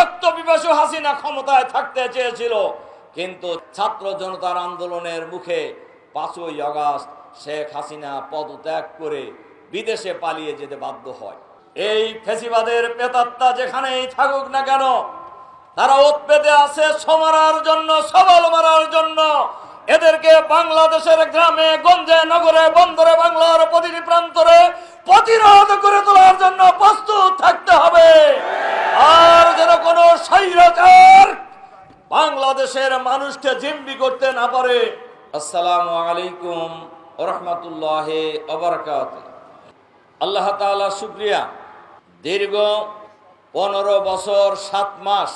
রক্ত পিপাসু হাসিনা ক্ষমতায় থাকতে চেয়েছিল। কিন্তু ছাত্র জনতার আন্দোলনের মুখে পাঁচই আগস্ট শেখ হাসিনা পদত্যাগ করে বিদেশে পালিয়ে যেতে বাধ্য হয়। এই ফেসিবাদের পেতাত্তা যেখানেই থাকুক না কেন, তারা উৎপেতে আছে সমারার জন্য, সবল মারার জন্য। এদেরকে বাংলাদেশের গ্রামে, গঞ্জে, নগরে, বন্দরে, বাংলার প্রতিটি প্রান্তরে প্রতিরোধ করে তোলার জন্য প্রস্তুত থাকতে হবে। আর যেন কোনো বাংলাদেশের মানুষকে জিম্বি করতে না পারে। আসসালামু আলাইকুম রহমতুল্লাহ অবরকাত আল্লাহ তাআলা শুক্রিয়া। দীর্ঘ পনেরো বছর, সাত মাস,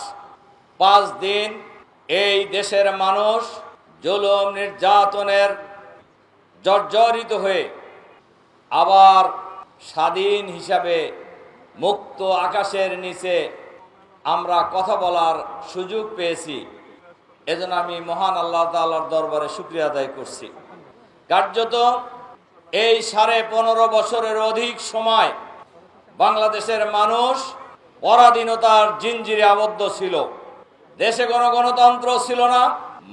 পাঁচ দিন এই দেশের মানুষ জুলুম নির্যাতনের জর্জরিত হয়ে আবার স্বাধীন হিসাবে মুক্ত আকাশের নিচে আমরা কথা বলার সুযোগ পেয়েছি। এজন্য আমি মহান আল্লাহ তাআলার দরবারে শুক্রিয়া আদায় করছি। কার্যত এই সাড়ে পনেরো বছরের অধিক সময় বাংলাদেশের মানুষ পরাধীনতার জিঞ্জিরে আবদ্ধ ছিল। দেশে কোনো গণতন্ত্র ছিল না,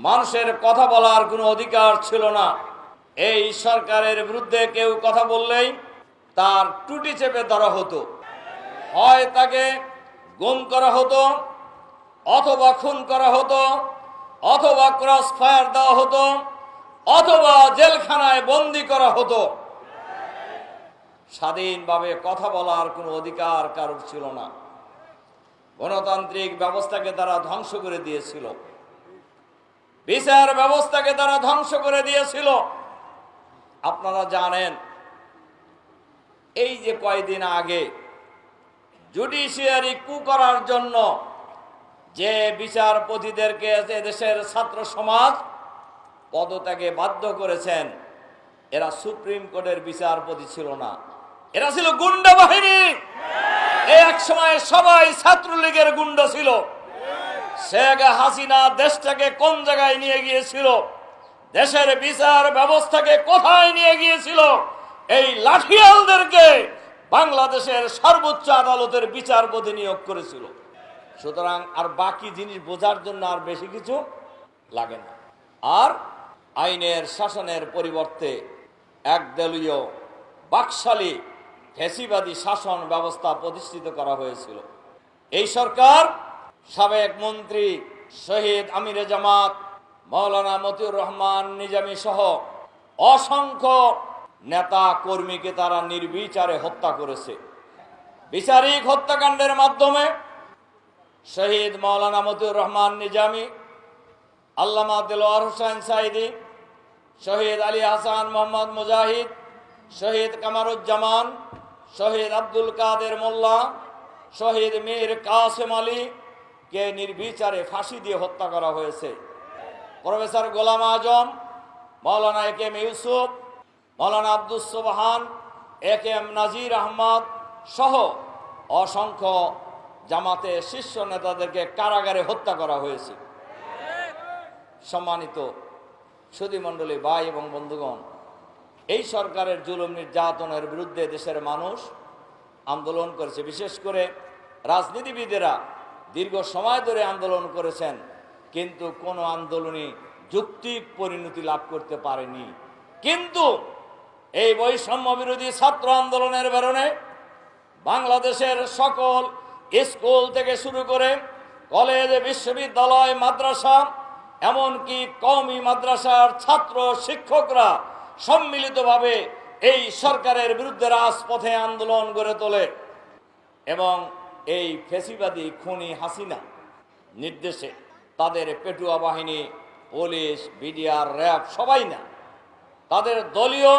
মানুষের কথা বলার কোনো অধিকার ছিল না। এই সরকারের বিরুদ্ধে কেউ কথা বললেই তার টুটি চেপে ধরা হতো। হয় তাকে গুম করা হতো, অথবা খুন করা হতো, অথবা ক্রস ফায়ার দেওয়া হতো, অথবা জেলখানায় বন্দি করা হতো। স্বাধীনভাবে কথা বলার কোনো অধিকার কারোর ছিল না। গণতান্ত্রিক ব্যবস্থাকে তারা ধ্বংস করে দিয়েছিল। বিচার ব্যবস্থাকে তারা ধ্বংস করে দিয়েছিল। আপনারা জানেন, এই যে কয়দিন আগে জুডিশিয়ারি কু করার জন্য যে বিচারপতিদেরকে দেশের ছাত্র সমাজ পদত্যাগে বাধ্য করেছেন, এরা সুপ্রিম কোর্টের বিচারপতি ছিল না। এরা ছিল গুন্ডা বাহিনী। এক সময় সবাই ছাত্রলীগের গুন্ডা ছিল। শেখ হাসিনা দেশটাকে কোন জায়গায় নিয়ে গিয়েছিল? দেশের বিচার ব্যবস্থাকে কোথায় নিয়ে গিয়েছিল? এই লাঠিয়ালদেরকে বাংলাদেশের সর্বোচ্চ আদালতের বিচারপতি নিয়োগ করেছিল। সুতরাং আর বাকি জিনিস বোঝার জন্য আর বেশি কিছু লাগে না। আর আইনের শাসনের পরিবর্তে একদলীয় বাকশালী ফেসিবাদী শাসন ব্যবস্থা প্রতিষ্ঠিত করা হয়েছিল। এই সরকার সাবেক মন্ত্রী শহীদ আমিরে জামাত, মৌলানা মতিউর রহমান নিজামী সহ অসংখ্য নেতা কর্মীকে তারা নির্বিচারে হত্যা করেছে। বিচারিক হত্যাকাণ্ডের মাধ্যমে শহীদ মৌলানা মতিউর রহমান নিজামী, আল্লামা দিলওয়ার হোসেন সাইদি শহীদ আলী হাসান মোহাম্মদ মুজাহিদ, শহীদ কামারুজ্জামান, শহীদ আব্দুল কাদের মোল্লা, শহীদ মীর কাসেম আলী কে নির্বিচারে ফাঁসি দিয়ে হত্যা করা হয়েছে। Professor Golam Azam Maulana A K Yusuf Maulana Abdul Sobhan, A K M Nazir Ahmad সহ অসংখ্য জামাতে শীর্ষ নেতাদেরকে কারাগারে হত্যা করা হয়েছে। সম্মানিত সুধীমণ্ডলী ভাই এবং বন্ধুগণ, এই সরকারের জুলুম নির্যাতনের বিরুদ্ধে দেশের মানুষ আন্দোলন করেছে। বিশেষ করে রাজনীতিবিদেরা দীর্ঘ সময় ধরে আন্দোলন করেছেন, কিন্তু কোনো আন্দোলনই যুক্তি পরিণতি লাভ করতে পারেনি। কিন্তু এই বৈষম্য বিরোধী ছাত্র আন্দোলনের বেরোনে বাংলাদেশের সকল স্কুল থেকে শুরু করে কলেজ, বিশ্ববিদ্যালয়, মাদ্রাসা, এমনকি কওমি মাদ্রাসার ছাত্র, শিক্ষকরা সম্মিলিতভাবে এই সরকারের বিরুদ্ধে রাজপথে আন্দোলন গড়ে তোলে এবং এই ফেসিবাদী খুনি হাসিনা নির্দেশে তাদের পেটুয়া বাহিনী, পুলিশ, বিডিআর, র্যাব, সবাই না, তাদের দলীয়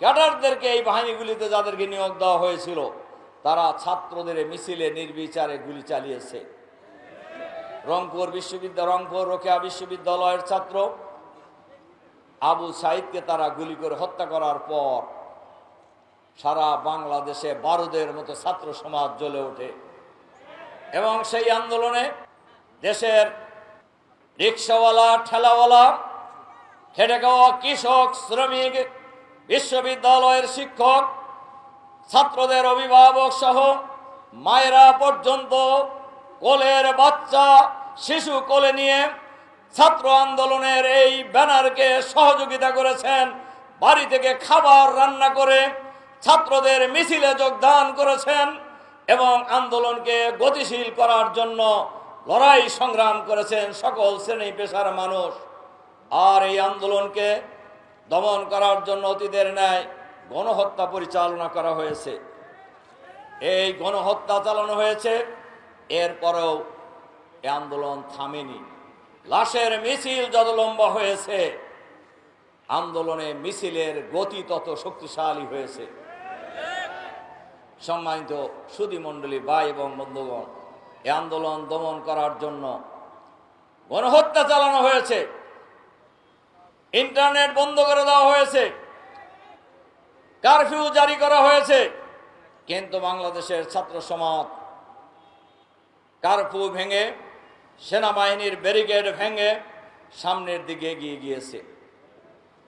ক্যাডারদেরকে এই বাহিনীগুলিতে যাদেরকে নিয়োগ দেওয়া হয়েছিল, তারা ছাত্রদের মিছিলে নির্বিচারে গুলি চালিয়েছে। রংপুর বিশ্ববিদ্যালয়, রংপুর রোকেয়া বিশ্ববিদ্যালয়ের ছাত্র আবু সাইদকে তারা গুলি করে হত্যা করার পর সারা বাংলাদেশে বারুদের মতো ছাত্র সমাজ জ্বলে ওঠে। এবং সেই আন্দোলনে দেশের রিক্সাওয়ালা, ঠেলাওয়ালা খেটে খাওয়া কৃষক, শ্রমিক বিশ্ববিদ্যালয়ের শিক্ষক, ছাত্রদের অভিভাবক সহ মায়েরা পর্যন্ত কোলের বাচ্চা, শিশু কোলে নিয়ে ছাত্র আন্দোলনের এই ব্যানারকে সহযোগিতা করেছেন। বাড়ি থেকে খাবার রান্না করে ছাত্রদের মিছিলে যোগদান করেছেন এবং আন্দোলনকে গতিশীল করার জন্য লড়াই সংগ্রাম করেছেন সকল শ্রেণি পেশার মানুষ। আর এই আন্দোলনকে দমন করার জন্য অতীতের ন্যায় গণহত্যা পরিচালনা করা হয়েছে। এই গণহত্যা চালানো হয়েছে, এরপরেও এই আন্দোলন থামেনি। লাশের মিছিল যত লম্বা হয়েছে, আন্দোলনে মিছিলের গতি তত শক্তিশালী হয়েছে। সম্মানিত সুদী মণ্ডলী ভাই এবং বন্ধুগণ এই আন্দোলন দমন করার জন্য গণহত্যা চালানো হয়েছে। ইন্টারনেট বন্ধ করে দেওয়া হয়েছে। কারফিউ জারি করা হয়েছে। কিন্তু বাংলাদেশের ছাত্র সমাজ কারফিউ ভেঙে, সেনাবাহিনীর ব্যারিকেড ভেঙে সামনের দিকে এগিয়ে গিয়েছে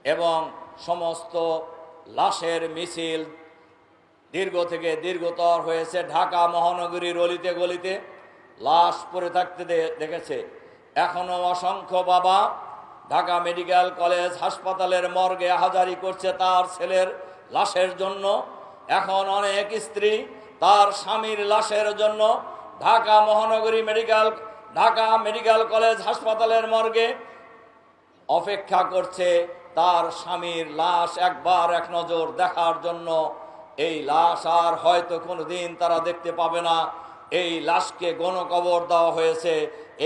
এবং সমস্ত লাশের মিছিল দীর্ঘ থেকে দীর্ঘতর হয়েছে। ঢাকা মহানগরীর অলিতে গলিতে লাশ পড়ে থাকতে দেখেছে। এখনও অসংখ্য বাবা ঢাকা মেডিকেল কলেজ হাসপাতালের মর্গে হাজারি করছে তার ছেলের লাশের জন্য। এখন অনেক স্ত্রী তার স্বামীর লাশের জন্য ঢাকা মহানগরী মেডিকেল, ঢাকা মেডিকেল কলেজ হাসপাতালের মর্গে অপেক্ষা করছে তার স্বামীর লাশ একবার এক নজর দেখার জন্য। এই লাশ আর হয়তো কোনোদিন তারা দেখতে পাবে না। এই লাশকে গণকবর দেওয়া হয়েছে।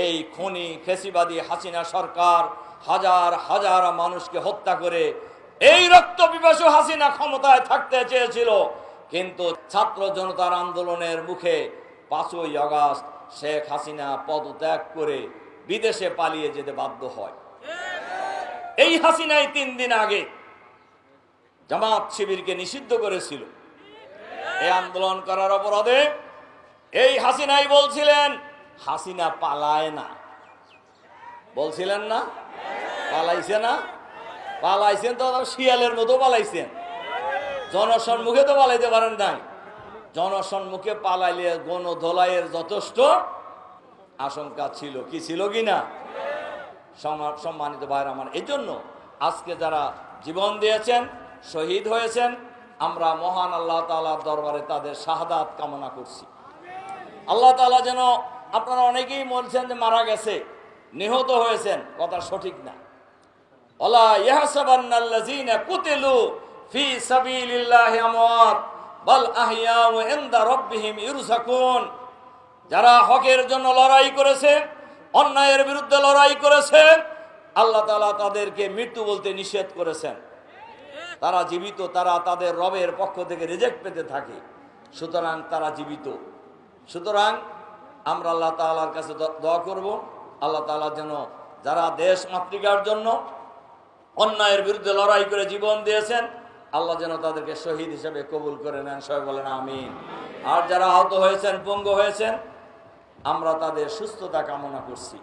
এই খনি খেসিবাদী হাসিনা সরকার হাজার হাজার মানুষকে হত্যা করে এই রক্ত পিপাসু হাসিনা ক্ষমতায় থাকতে চেয়েছিল। কিন্তু ছাত্র জনতার আন্দোলনের মুখে পাঁচই আগস্ট শেখ হাসিনা পদত্যাগ করে বিদেশে পালিয়ে যেতে বাধ্য হয়। এই হাসিনাই তিন দিন আগে জামাত শিবিরকে নিষিদ্ধ করেছিল। এই আন্দোলন করার অপরাধে এই হাসিনাই বলছিলেন, হাসিনা পালায় না। বলছিলেন না? পালাইছে না? পালাইছেন তো শিয়ালের মতো পালাইছেন। জনসম্মুখে তো পালাইতে পারেন নাই। জনসম্মুখে পালাইলে গণ ধোলাইয়ের যথেষ্ট আশঙ্কা ছিল। কি ছিল কি না? সম্মানিত ভাইরা আমার, এই জন্য আজকে যারা জীবন দিয়েছেন, শহীদ হয়েছেন, আমরা মহান আল্লাহ তালার দরবারে তাদের শাহাদাত কামনা করছি। আল্লাহ তালা যেন আপনারা অনেকেই বলছেন যে মারা গেছে। নিহত হয়েছেন, কথা সঠিক না। ওলা ইয়াহসাবান্নাল্লাযীনা কুতিলু ফি সাবিলিল্লাহি আমওয়াত, বাল আহইয়াউ ইনদা রাব্বিহিম ইরযাকুন যারা হকের জন্য লড়াই করেছে, অন্যায়ের বিরুদ্ধে লড়াই করেছে, আল্লাহ তাআলা তাদেরকে মৃত্যু বলতে নিষেধ করেছেন। তারা জীবিত, তারা তাদের রবের পক্ষ থেকে রিজেক্ট পেতে থাকে, সুতরাং তারা জীবিত। সুতরাং আমরা আল্লাহ তাআলার কাছে দোয়া করব। আল্লাহ তাআলা যেন যারা দেশ মাতৃকার জন্য অন্যায়ের বিরুদ্ধে লড়াই করে জীবন দিয়েছেন, আল্লাহ যেন তাদেরকে শহীদ হিসেবে কবুল করে নেন। সবাই বলেন আমিন। আর যারা আহত হয়েছেন, পঙ্গু হয়েছেন, আমরা তাদের সুস্থতা কামনা করছি।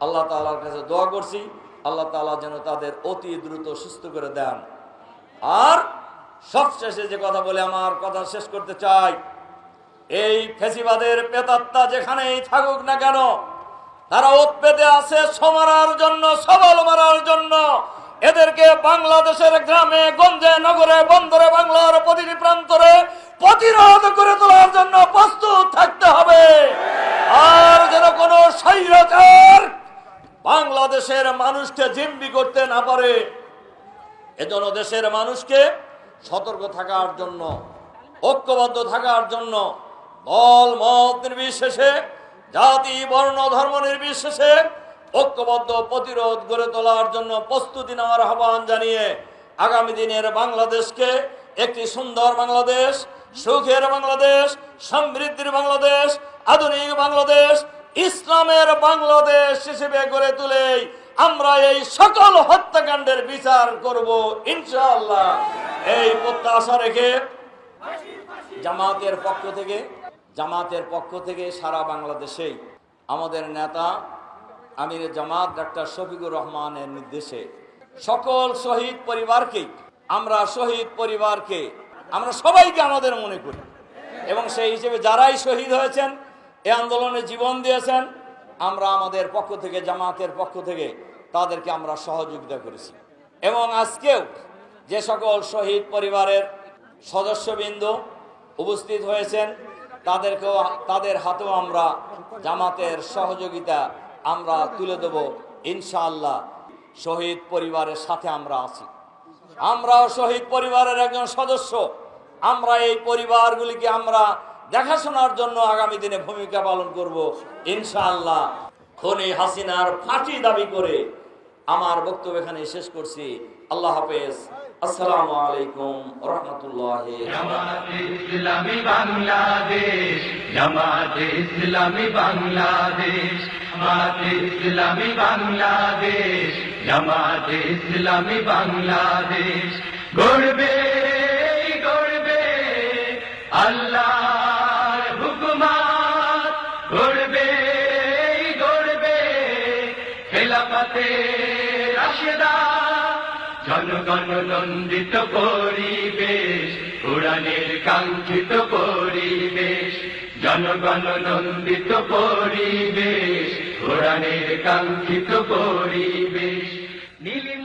আল্লাহ তাআলার কাছে দোয়া করছি, আল্লাহ তাআলা যেন তাদের অতি দ্রুত সুস্থ করে দেন। আর সবশেষে যে কথা বলে আমার কথা শেষ করতে চাই, এই ফেসিবাদের পেতাত্তা যেখানেই থাকুক না কেন তারা উৎপেতে আছে সমারার জন্য, সবল মারার জন্য। এদেরকে বাংলাদেশের গ্রামে, গঞ্জে, নগরে, বন্দরে, বাংলার প্রতিটি প্রান্তরে প্রতিরোধ করে তোলার জন্য প্রস্তুত থাকতে হবে। আর যেন কোনো স্বৈরাচার বাংলাদেশের মানুষকে জিম্বি করতে না পারে, এজন্য দেশের মানুষকে সতর্ক থাকার জন্য, ঐক্যবদ্ধ থাকার জন্য দল মত নির্বিশেষে জাতি, বর্ণ, ধর্ম নির্বিশেষে ঐক্যবদ্ধ প্রতিরোধ গড়ে তোলার জন্য প্রস্তুতি নেওয়ার আহ্বান জানিয়ে আগামী দিনের বাংলাদেশকে একটি সুন্দর বাংলাদেশ, সুখের বাংলাদেশ, সমৃদ্ধির বাংলাদেশ, আধুনিক বাংলাদেশ, ইসলামের বাংলাদেশ হিসেবে গড়ে তুলেই আমরা এই সকল হত্যাকাণ্ডের বিচার করব ইনশাআল্লাহ। এই প্রত্যাশা রেখে জামাতের পক্ষ থেকে জামাতের পক্ষ থেকে সারা বাংলাদেশেই আমাদের নেতা আমির জামাত ডাক্তার শফিকুর রহমানের নির্দেশে সকল শহীদ পরিবারকে, আমরা শহীদ পরিবারকে, আমরা সবাইকে আমাদের মনে করি। এবং সেই হিসেবে যারাই শহীদ হয়েছেন, এ আন্দোলনে জীবন দিয়েছেন, আমরা আমাদের পক্ষ থেকে, জামাতের পক্ষ থেকে তাদেরকে আমরা সহযোগিতা করেছি। এবং আজকেও যে সকল শহীদ পরিবারের সদস্যবৃন্দ উপস্থিত হয়েছেন তাদেরকেও, তাদের হাতেও আমরা জামাতের সহযোগিতা আমরা তুলে দেব, ইনশাআল্লাহ। শহীদ পরিবারের সাথে আমরা আছি। আমরাও শহীদ পরিবারের একজন সদস্য। আমরা এই পরিবারগুলিকে আমরা দেখাশোনার জন্য আগামী দিনে ভূমিকা পালন করব, ইনশাআল্লাহ। খনি হাসিনার ফাঁসি দাবি করে আমার বক্তব্য এখানে শেষ করছি। আল্লাহ হাফেজ। আসসালামু আলাইকুম রহমতুল্লাহ ইসলামী বাংলাদেশ জামাতে ইসলামী বাংলাদেশ জামাতে ইসলামী বাংলাদেশ জামাতে ইসলামী বাংলাদেশ গড়বে গড়বে আল্লাহর হুকুমাত গড়বে গড়বে খেলাফতে রাশেদা জনগণ নন্দিত পরিবেশ উড়ানের কাঙ্ক্ষিত পরিবেশ জনগণ নন্দিত পরিবেশ উড়ানের কাঙ্ক্ষিত পরিবেশ। নীলিমা